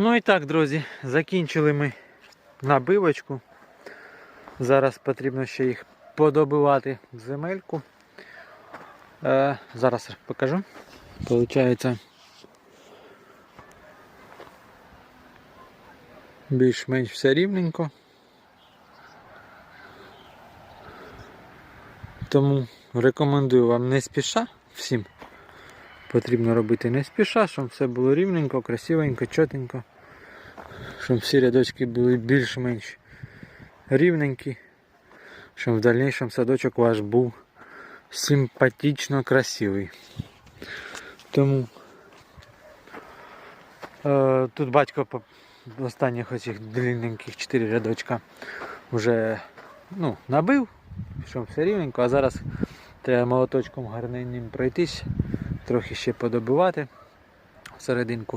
Ну і так, друзі, закінчили ми набивочку. Зараз потрібно ще їх подобивати в земельку. Е, зараз покажу. Получається більш-менш все рівненько. Тому рекомендую вам не спіша всім. Потрібно робити не спіша, щоб все було рівненько, красивенько, чотенько. Щоб всі рядочки були більш-менш рівненькі. Щоб в дальнейшем садочок ваш був симпатично красивий. Тому е, тут батько по останніх оцих длинненьких 4 рядочка вже ну, набив, щоб все рівненько, а зараз треба молоточком гарненним пройтись, трохи ще подобивати серединку.